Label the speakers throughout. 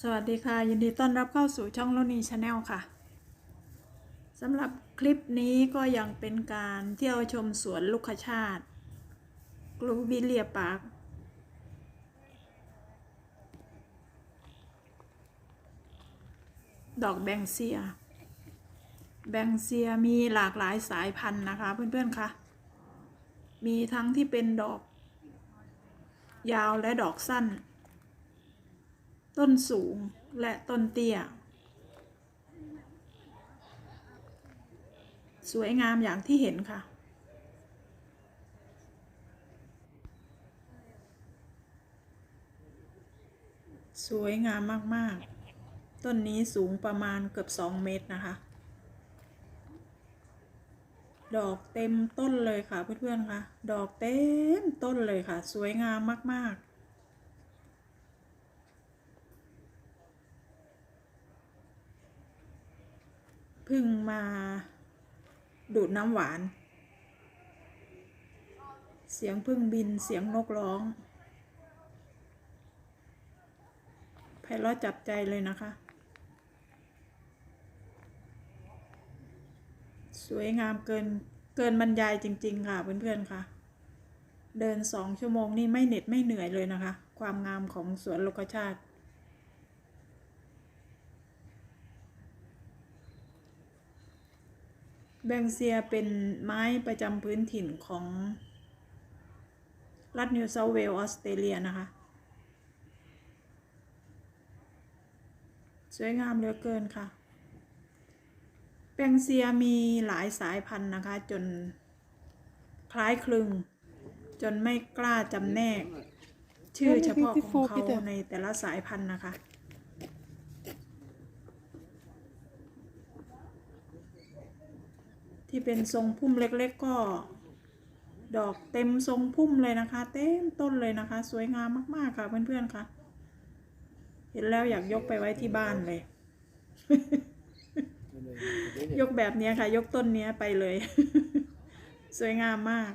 Speaker 1: สวัสดีค่ะ ยินดีต้อนรับเข้าสู่ช่องโลนีชาแนลค่ะสำหรับคลิปนี้ก็ยังเป็นการเที่ยวชมสวนลูกชาติกลูบิเลียปาร์คดอกแบงเซีย แบงเซียมีหลากหลายสายพันธุ์นะคะ เพื่อนๆคะมีทั้งที่เป็นดอก ยาวและดอกสั้น ต้นสูงและต้นเตี้ย สวยงามอย่างที่เห็นค่ะ สวยงามมาก ๆ ต้นนี้สูงประมาณเกือบ 2 เมตรนะคะ ดอกเต็มต้นเลยค่ะเพื่อน ๆ ค่ะ ดอกเต็มต้นเลยค่ะ สวยงามมาก ๆ พึ่งมา ดูดน้ำหวาน เสียงพึ่งบินเสียงนกร้องไพเราะจับใจเลยนะคะ สวยงามเกินเกินบรรยายจริง ๆ ค่ะเพื่อนๆค่ะ เดินสองชั่วโมงนี่ไม่เหน็ดไม่เหนื่อยเลยนะคะ ความงามของสวนโลกชาติ แบงเซียเป็นไม้ประจำพื้นถิ่นของรัฐนิวเซาเวลส์ออสเตรเลียนะคะ สวยงามเหลือเกินค่ะ แบงเซียมีหลายสายพันธุ์นะคะ จนคล้ายคลึง จนไม่กล้าจำแนก ชื่อเฉพาะของเขาในแต่ละสายพันธุ์นะคะ ที่เป็นทรงพุ่มเล็กๆก็ ดอกเต็มทรงพุ่มเลยนะคะ เต็มต้นเลยนะคะ สวยงามมากๆค่ะเพื่อนๆค่ะ เห็นแล้วอยากยกไปไว้ที่บ้านเลย ยกแบบนี้ค่ะ ยกต้นนี้ไปเลย สวยงามมาก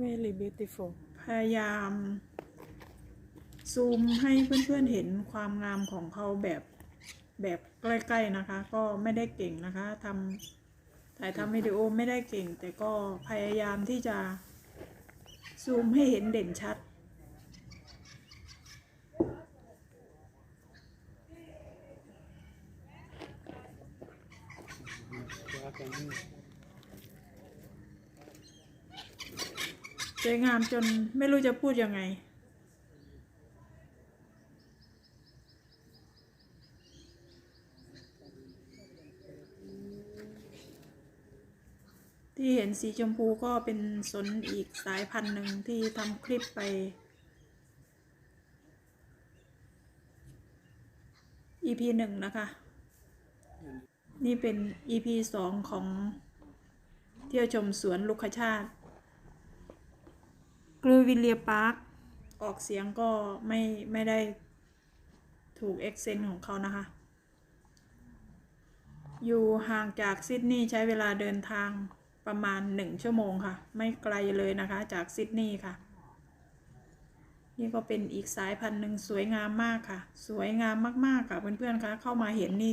Speaker 1: very beautiful พยายาม ซูมให้เพื่อนๆเห็นความงามของเขาแบบแบบใกล้ๆนะคะ ก็ไม่ได้เก่งนะคะทำถ่ายทำวิดีโอไม่ได้เก่ง แต่ก็พยายามที่จะ ซูมให้เห็นเด่นชัด สวยงามจนไม่รู้จะพูดยังไง ที่เห็นสีชมพูก็เป็นสนอีกสายพันธุ์หนึ่งที่ทำคลิปไป EP หนึ่งนะคะ นี่เป็น EP สองของเที่ยวชมสวนลูกคชาติ กรูวิลเลียปาร์คออกเสียงก็ไม่ไม่ได้ถูกเอ็กเซนของเขานะคะ อยู่ห่างจากซิดนีย์ใช้เวลาเดินทางประมาณหนึ่งชั่วโมงค่ะ ไม่ไกลเลยนะคะจากซิดนีย์ค่ะ นี่ก็เป็นอีกสายพันธุ์หนึ่งสวยงามมากค่ะ สวยงามมากๆค่ะเพื่อนๆคะเข้ามาเห็นนี่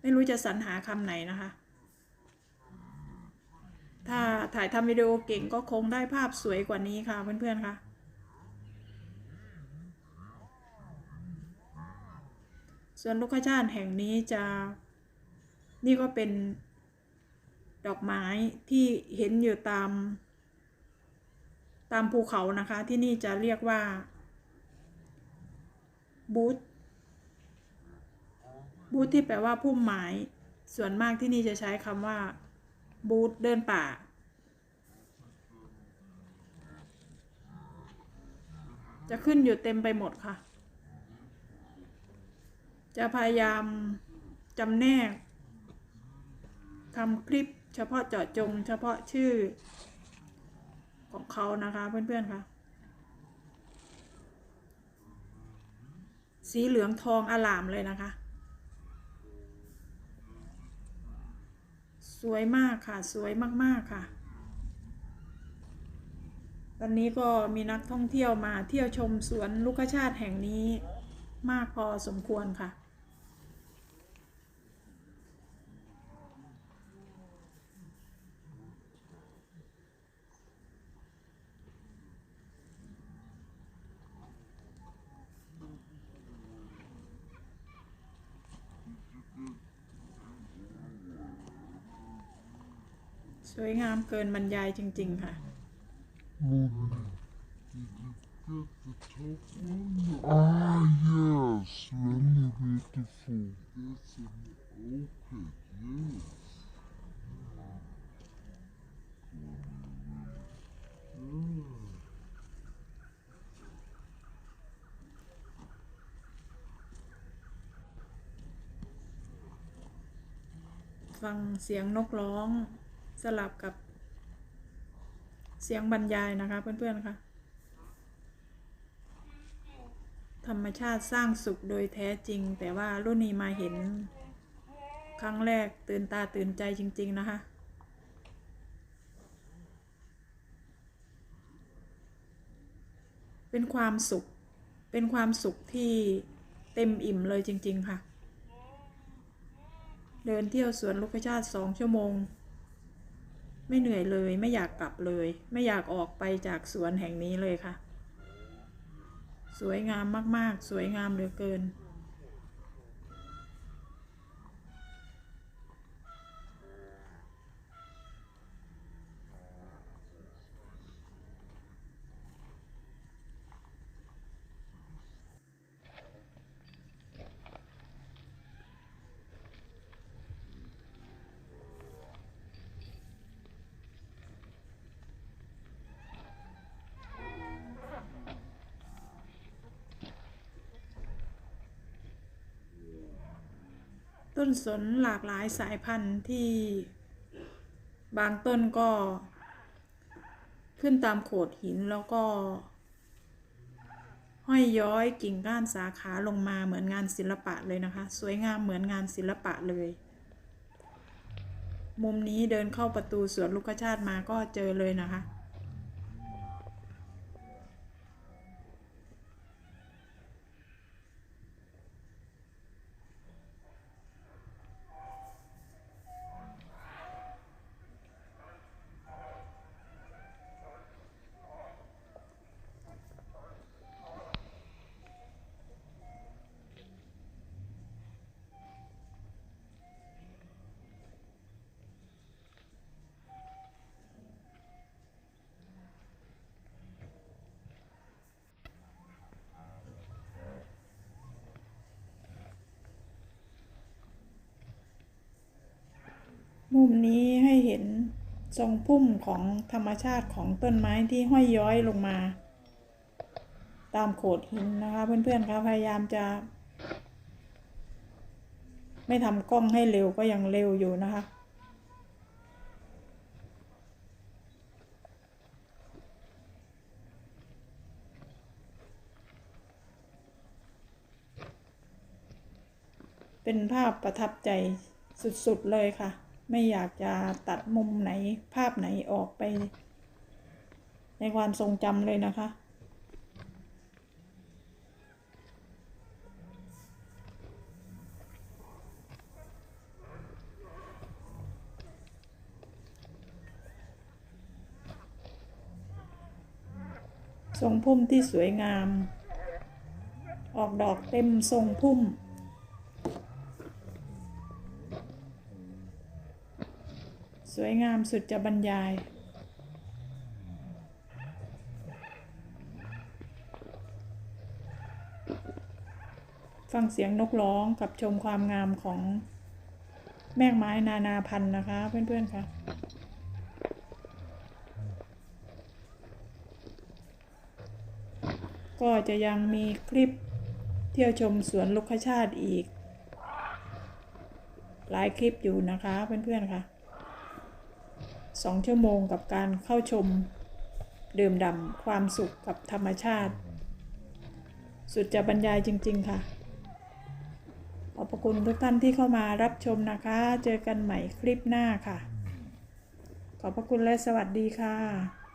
Speaker 1: ไม่รู้จะสรรหาคำไหนนะคะ ถ้าถ่ายทำวิดีโอเก่งก็คงได้ภาพสวยกว่านี้ค่ะเพื่อนๆค่ะ ส่วนลูกชาติแห่งนี้จะนี่ก็เป็นดอกไม้ที่เห็นอยู่ตาม ตามภูเขานะคะ ที่นี่จะเรียกว่าบูธบูธที่แปลว่าพุ่มไม้ ส่วนมากที่นี่จะใช้คำว่าบูธเดินป่า จะขึ้นอยู่เต็มไปหมดค่ะ จะพยายามจำแนกทำคลิปเฉพาะเจาะจงเฉพาะชื่อของเขานะคะเพื่อนๆค่ะ สีเหลืองทองอลามเลยนะคะ สวยมากค่ะ สวยมากๆค่ะ วันนี้ก็มีนักท่องเที่ยวมาเที่ยวชมสวนลูกชาติแห่งนี้มากพอสมควรค่ะ สวยงามเกินบรรยายจริง ๆ ค่ะ
Speaker 2: Ah, yes, really beautiful. Yes, and okay, yes.
Speaker 1: ฟังเสียงนกร้องสลับกับ เสียงบรรยายนะคะเพื่อนๆค่ะธรรมชาติสร้างสุขโดยแท้จริง แต่ว่ารุ่นนี้มาเห็น ครั้งแรกตื่นตาตื่นใจจริง ๆ นะคะ เป็นความสุข เป็นความสุขที่เต็มอิ่มเลยจริง ๆ ค่ะ เดินเที่ยวสวนลูกชาติสองชั่วโมง ไม่เหนื่อยเลย ไม่อยากกลับเลย ไม่อยากออกไปจากสวนแห่งนี้เลยค่ะ สวยงามมากๆ สวยงามเหลือเกิน ต้นสนหลากหลายสายพันธุ์ที่บางต้นก็ ขึ้นตามโขดหินแล้วก็ ห้อยย้อยกิ่งก้านสาขาลงมาเหมือนงานศิลปะเลยนะคะ สวยงามเหมือนงานศิลปะเลย มุมนี้เดินเข้าประตูสวนลูกชาติมาก็เจอเลยนะคะ มุมนี้ให้เห็นทรงพุ่มของธรรมชาติของต้นไม้ที่ห้อยย้อยลงมา ตามโขดหินนะคะ เพื่อนๆคะพยายามจะ ไม่ทำกล้องให้เร็วก็ยังเร็วอยู่นะคะเป็นภาพประทับใจสุด ๆ เลยค่ะ ไม่อยากจะตัดมุมไหนภาพไหนออกไป ในความทรงจำเลยนะคะ ทรงพุ่มที่สวยงาม ออกดอกเต็มทรงพุ่ม สวยงามสุดจะบรรยาย ฟังเสียงนกร้องกับชมความงามของแมกไม้นานาพันธุ์นะคะ เพื่อนๆค่ะก็จะยังมีคลิปเที่ยวชมสวนลูกชาติอีก หลายคลิปอยู่นะคะเพื่อนๆค่ะ สองชั่วโมงกับการเข้าชม ดื่มด่ำความสุขกับธรรมชาติ สุดจะบรรยายจริง ๆ ค่ะ ขอบพระคุณทุกท่านที่เข้ามารับชมนะคะ เจอกันใหม่คลิปหน้าค่ะ ขอบพระคุณและสวัสดีค่ะ